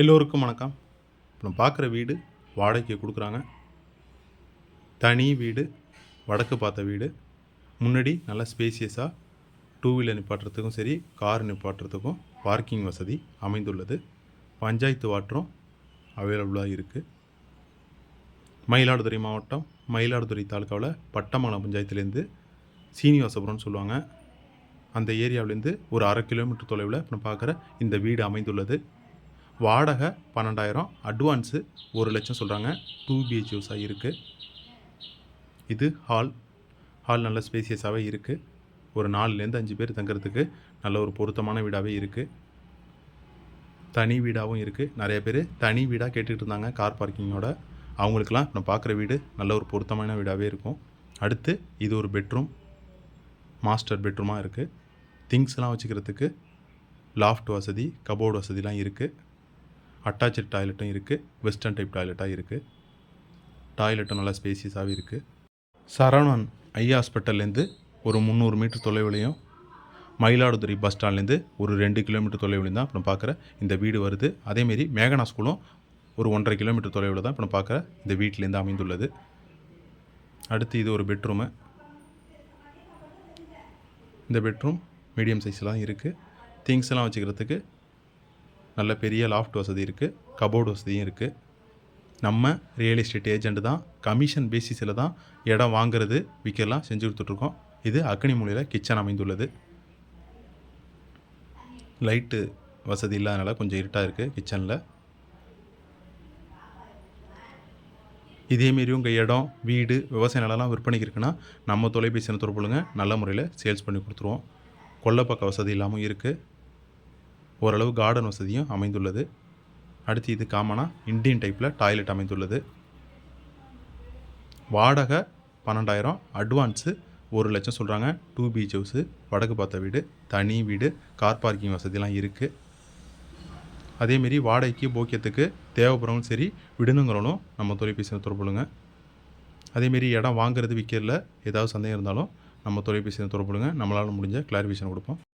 எல்லோருக்கும் வணக்கம். நம்ம பார்க்குற வீடு வாடகைக்கு கொடுக்குறாங்க. தனி வீடு வடக்கு பார்த்த வீடு. முன்னாடி நல்லா ஸ்பேசியஸாக டூ வீலர் நிப்பாட்டுறதுக்கும் சரி கார் நிப்பாட்டுறதுக்கும் பார்க்கிங் வசதி அமைந்துள்ளது. பஞ்சாயத்து வாட்டரும் அவைலபிளாக இருக்குது மயிலாடுதுறை மாவட்டம் மயிலாடுதுறை தாலுக்காவில் பட்டமான பஞ்சாயத்துலேருந்து சீனிவாசபுரம்னு சொல்லுவாங்க. அந்த ஏரியாவிலேருந்து ஒரு அரை கிலோமீட்டர் தொலைவில் நம்ம பார்க்குற இந்த வீடு அமைந்துள்ளது. வாடகை பன்னெண்டாயிரம் அட்வான்ஸு ஒரு லட்சம் சொல்கிறாங்க டூ பிஹெச் ஹவுஸாக இருக்குது இது ஹால் ஹால் நல்ல ஸ்பேசியஸாகவே இருக்குது ஒரு நாலுலேருந்து அஞ்சு பேர் தங்குறதுக்கு நல்ல ஒரு பொருத்தமான வீடாகவே இருக்குது தனி வீடாகவும் இருக்குது நிறைய பேர் தனி வீடாக கேட்டுக்கிட்டு இருந்தாங்க கார் பார்க்கிங்கோட அவங்களுக்கெல்லாம் நம்ம பார்க்குற வீடு நல்ல ஒரு பொருத்தமான வீடாகவே இருக்கும். அடுத்து இது ஒரு பெட்ரூம் மாஸ்டர் பெட்ரூமாக இருக்குது திங்ஸ்லாம் வச்சுக்கிறதுக்கு லாஃப்ட் வசதி கபோர்டு வசதிலாம் இருக்குது அட்டாச்சு டாய்லெட்டும் இருக்குது வெஸ்டர்ன் டைப் டாய்லெட்டாக இருக்குது டாய்லெட்டும் நல்லா ஸ்பேசியஸாகவே இருக்குது சரவணன் ஐ ஹாஸ்பிட்டல்லேருந்து ஒரு முந்நூறு மீட்டர் தொலைவிலையும் மயிலாடுதுறை பஸ் ஸ்டாண்ட்லேருந்து ஒரு ரெண்டு கிலோமீட்டர் தொலைவுலையும் தான் இப்போ பார்க்குற இந்த வீடு வருது. அதேமாரி மேகனா ஸ்கூலும் ஒரு ஒன்றரை கிலோமீட்டர் தொலைவில் தான் இப்போ பார்க்குற இந்த வீட்டிலேருந்து அமைந்துள்ளது. அடுத்து இது ஒரு பெட்ரூமு. இந்த பெட்ரூம் மீடியம் சைஸ்லாம் இருக்குது திங்ஸ் எல்லாம் வச்சுக்கிறதுக்கு நல்ல பெரிய லாஃப்ட் வசதி இருக்குது கபோர்டு வசதியும் இருக்குது நம்ம ரியல் எஸ்டேட் ஏஜெண்ட் தான் கமிஷன் பேசிஸில் தான் இடம் வாங்குறது விற்கலாம் செஞ்சு கொடுத்துட்ருக்கோம். இது அக்னி மூலையில் கிச்சன் அமைந்துள்ளது. லைட்டு வசதி இல்லாதனால கொஞ்சம் இருட்டாக இருக்குது கிச்சனில் இதேமாரி உங்கள் இடம் வீடு விவசாய நிலம்லாம் விற்பனைக்கு இருக்குன்னா நம்ம தொலைபேசியில் தொடர்புலுங்க நல்ல முறையில் சேல்ஸ் பண்ணி கொடுத்துருவோம். கொல்லப்பக்க வசதி இல்லாமல் இருக்குது ஓரளவு கார்டன் வசதியும் அமைந்துள்ளது. அடுத்து இது காமனாக இண்டியன் டைப்பில் டாய்லெட் அமைந்துள்ளது. வாடகை பன்னெண்டாயிரம் அட்வான்ஸு ஒரு லட்சம் சொல்கிறாங்க டூ பீச் ஹவுஸு வடக்கு பார்த்த வீடு தனி வீடு கார் பார்க்கிங் வசதிலாம் இருக்குது அதேமாரி வாடகைக்கு போக்கியத்துக்கு தேவைப்படுறவங்களும் சரி விடுனுங்கிறவங்களும் நம்ம தொலைபேசியில் தொடர்புலுங்க அதேமாரி இடம் வாங்குறது விற்கிறதுல ஏதாவது சந்தேகம் இருந்தாலும் நம்ம தொலைபேசியில் தொடர்புலுங்க நம்மளால் முடிஞ்ச கிளாரிஃபிகேஷன் கொடுப்போம்.